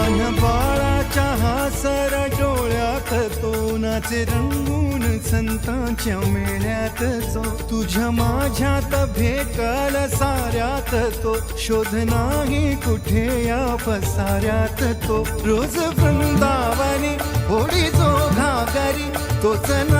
तान्ह्या बाळाच्या हासर डोळ्यात तो नाचे रंगून संतांच्या मेळ्यात जो तुझ्या माझ्यात भेकल साऱ्यात तो. शोध नाही कुठे या पसाऱ्यात तो. रोज वृंदावनी होडी जो घागरी तोच ना